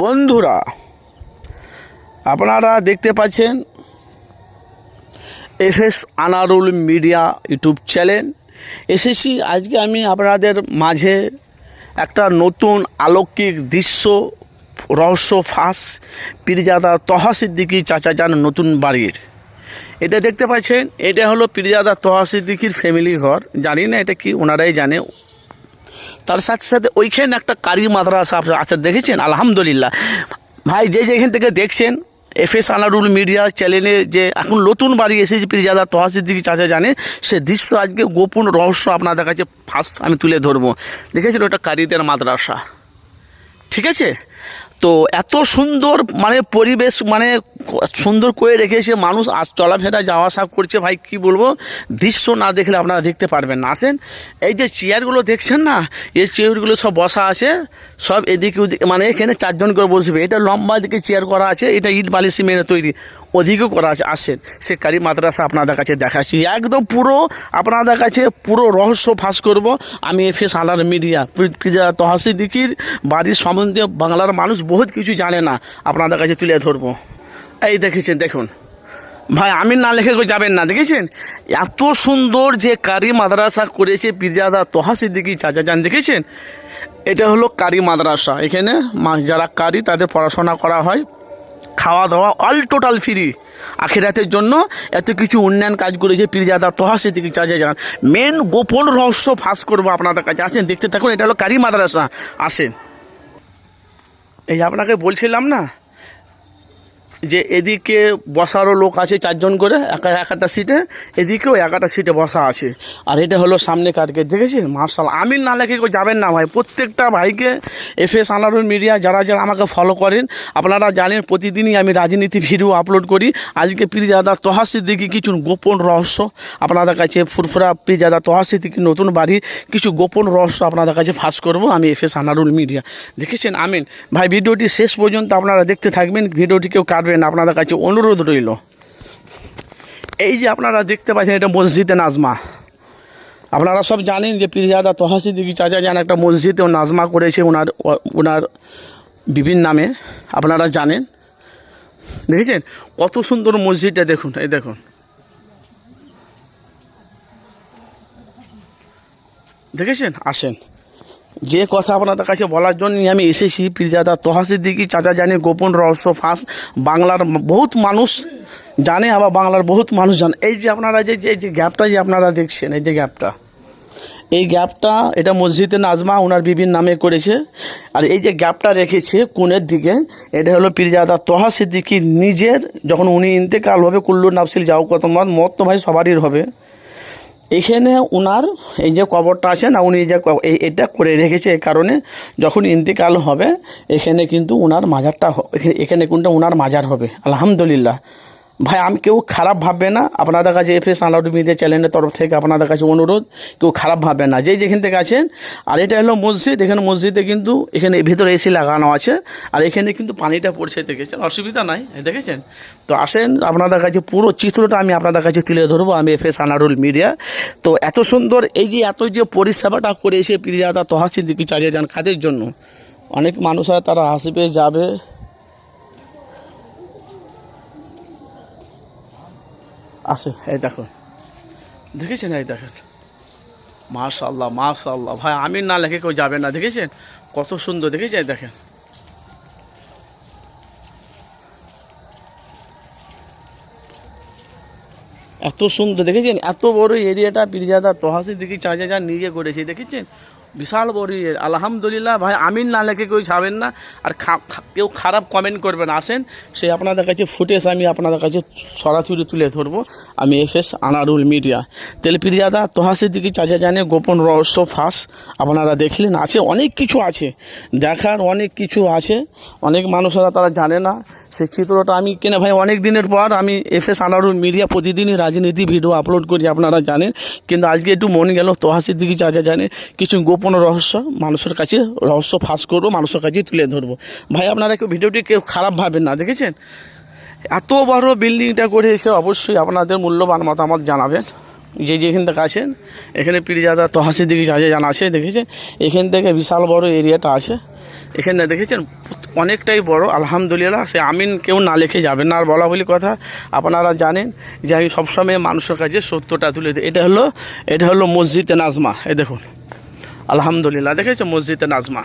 বন্ধুরা, আপনারা দেখতে পাচ্ছেন FS Anarul media YouTube channel. এসেছি, আজকে আমি আপনাদের মাঝে একটা নতুন আলৌকিক দৃশ্য, রহস্য, ফাঁস, পীরজাদা তহা সিদ্দিকি চাচা যান নতুন বাড়ির। এটা দেখতে পাচ্ছেন, এটা হলো পীরজাদা তহা সিদ্দিকির ফ্যামিলি ঘর। জানি না এটা কি, ওনারাই জানে। তার সাথে সাথে ওইখানে একটা কারি মাদ্রাসা আছে দেখেছেন? আলহামদুলিল্লাহ। ভাই, যে যেখান থেকে দেখছেন এফ এস আনারুল মিডিয়া চ্যানেলে যে এখন নতুন বাড়ি এসেছে পিরিজাদা তহাসিদ্দিকি চাচা জানে, সে দৃশ্য আজকে গোপন রহস্য আপনাদের কাছে ফার্স্ট আমি তুলে ধরবো। দেখেছেন ওটা কারিদের মাদ্রাসা। ঠিক আছে? তো এত সুন্দর মানে পরিবেশ মানে সুন্দর করে রেখেছে মানুষ। আজ চলাফেরা যাওয়া আসা করছে, ভাই, কি বলব? দৃশ্য না দেখলে আপনারা দেখতে পারবেন না। আসেন, এই যে চেয়ারগুলো দেখছেন না? এই চেয়ারগুলো সব বসা আছে, সব এদিকে ওদিকে মানে এখানে চারজন করে বসবে। এটা লম্বা দিকে চেয়ার করা আছে, এটা ইট বালি সিমেন্টে তৈরি। ওদিকেও করা আসেন। সে কারি মাদ্রাসা আপনাদের কাছে দেখাচ্ছি। একদম পুরো আপনাদের কাছে পুরো রহস্য ফাঁস করব। আমি এফ এস আলার মিডিয়া তহাসিদ্দিকির বাড়ির সম্বন্ধে বাংলার মানুষ বহুত কিছু জানে না। আপনাদের কাছে তুলে ধরবো। এই দেখেছেন, দেখুন। ভাই আমি না লেখে যাবেন না, দেখেছেন? এত সুন্দর যে কারি মাদ্রাসা করেছে পিরজাদা তোহা সিদ্দিকি চাচা যান, দেখেছেন? এটা হলো কারি মাদ্রাসা। এখানে যারা কারি, তাদের পড়াশোনা করা হয়। খাওয়া দাওয়া অল টোটাল ফ্রি আখেরাতের জন্য এত কিছু উন্নয়ন কাজ করেছে পীরজাদা তোহা সিদ্দিকি চাচা যান মেন গোপন রহস্য ফাঁস করব আপনাদের কাছে। আসেন, দেখতে থাকুন, এটা হলো কারি মাদ্রাসা। আসেন। এই আপনাকে বলছিলাম না যে এদিকে বসারও লোক আছে চারজন করে, একা এক একটা সিটে, এদিকেও এক একটা সিটে বসা আছে। আর এটা হলো সামনে কাটকে দেখেছেন? মার্শাল আমি না লেখে কেউ যাবেন না ভাই। প্রত্যেকটা ভাইকে এফ এস আনারুল মিডিয়া যারা যারা আমাকে ফলো করেন, আপনারা জানেন প্রতিদিনই আমি রাজনীতি ভিডিও আপলোড করি। আজকে পিরিজাদা তহা সিদ্দিকি কিছু গোপন রহস্য আপনাদের কাছে, ফুরফুরা পিরিজাদা তহা সিদ্দিকি নতুন বাড়ি, কিছু গোপন রহস্য আপনাদের কাছে ফাঁস করব আমি এফ এস আনারুল মিডিয়া। দেখেছেন? আমিন। ভাই ভিডিওটি শেষ পর্যন্ত আপনারা দেখতে থাকবেন। ভিডিওটি কেউ কাটবেন না, আপনাদের কাছে অনুরোধ রইল। এই যে আপনারা দেখতে পাচ্ছেন এটা মসজিদে নাজমা। আপনারা সব জানেন যে পীরজাদা তহাসিদিকি চাচা যান একটা মসজিদে নাজমা করেছে ওনার ওনার বিভিন্ন নামে। আপনারা জানেন। দেখেছেন? কত সুন্দর মসজিদটা দেখুন এই দেখুন। দেখেছেন? আসেন। যে কথা আপনাদের কাছে বলার জন্যই আমি এসেছি, পীরজাদা তহাসিদ্দিকি চাচা জানে গোপন রহস্য, ফাঁস, বাংলার বহুত মানুষ জানে, আবার বাংলার বহুত মানুষ জানে। এই যে আপনারা যে যে গ্যাপটা যে আপনারা দেখছেন, এই যে গ্যাপটা। এই গ্যাপটা, এটা মসজিদে নাজমা ওনার বিভিন্ন নামে করেছে। আর এই যে গ্যাপটা রেখেছে কোণের দিকে, এটা হলো পীরজাদা তহা সিদ্দিকি নিজের, যখন উনি ইন্তেকাল হবে কুল্লু নাফসিল যাও কত মত মত তো ভাই সবারই হবে। এখানে ওনার এই যে কবরটা আছে না, উনি যে এটা করে রেখেছে এই কারণে যখন ইন্তিকাল হবে, এখানে কিন্তু ওনার মাজারটা এখানে- এখানে কোনটা ওনার মাজার হবে। আলহামদুলিল্লাহ। ভাই, আমি কেউ খারাপ ভাববে না। আপনাদের কাছে এফ এস আলাউড মিডিয়া চ্যানেলের তরফ থেকে আপনাদের কাছে অনুরোধ, কেউ খারাপ ভাববে না। যেই যেখান থেকে আছেন, আর এটা হলো মসজিদ, এখানে মসজিদে কিন্তু এখানে ভিতরে এসি লাগানো আছে, আর এখানে কিন্তু পানিটা পড়ছে দেখেছেন, অসুবিধা নাই, দেখেছেন? তো আসেন, আপনাদের কাছে পুরো চিত্রটা আমি আপনাদের কাছে তুলে ধরবো, আমি এফ এস আনারুল মিডিয়া। তো এত সুন্দর এই যে এত যে পরিষেবাটা করেছে পিরিয়াদা তহাসিন দিকে চালিয়ে যান খাদের জন্য, অনেক মানুষরা তারা আসবে যাবে। আসে, এই দেখুন দেখেছেন এই দেখেন? মাশাল্লাহ মাশাল্লাহ ভাই আমি না লেখে কেউ যাবে না, দেখেছেন? কত সুন্দর, দেখেছেন দেখেন? এত সুন্দর, দেখেছেন? এত বড় এরিয়াটা পিরজাদা তহাসির দিকে চার্জে যা নিজে করেছে, দেখেছেন? বিশাল বড়। আলহামদুলিল্লাহ, ভাই, আমিন না লেখে কেউ যাবেন না। আর কেউ খারাপ কমেন্ট করবেন, আসেন। সে আপনাদের কাছে ফুটেজ আমি আপনাদের কাছে সরাসরি তুলে ধরবো। আমি এফ এস আনারুল মিডিয়া। তেল পিরিয়াদা তহাসির দিকে চাচা জানে, গোপন রহস্য ফাঁস। আপনারা দেখলেন, আছে, অনেক কিছু আছে। দেখার অনেক কিছু আছে। অনেক মানুষেরা তারা জানে না। সেই চিত্রটা আমি কিনে, ভাই, অনেক দিনের পর আমি এফ এস আনারুল মিডিয়া প্রতিদিনই রাজনীতি ভিডিও আপলোড করি, আপনারা জানেন। কিন্তু আজকে একটু মন গেল তোহাসির দিকে চাচা জানে, কিছু গোপন রহস্য, মানুষের কাছে রহস্য ফাঁস করব, মানুষের কাছে তুলে ধরবো। ভাই, আপনারা কেউ ভিডিওটি কেউ খারাপ ভাবেন না, দেখেছেন? এত বড় বিল্ডিংটা করে এসে অবশ্যই আপনাদের মূল্যবান মতামত জানাবেন। যে যেখান থেকে আছেন, এখানে পিরিজাদা তহাসি দিকে আছে জানা আছে, দেখেছেন? এখান থেকে বিশাল বড় এরিয়াটা আছে। এখানে, দেখেছেন? অনেকটাই বড়, আলহামদুলিল্লাহ। সে আমিন কেউ না লিখে যাবেন না। আর বলা বলি কথা, আপনারা জানেন যে আমি সবসময় মানুষের কাছে সত্যটা তুলে দিই এটা হলো এটা হলো মসজিদে নাজমা। এ দেখুন। আলহামদুলিল্লাহ। দেখেছ মসজিদে নাজমা?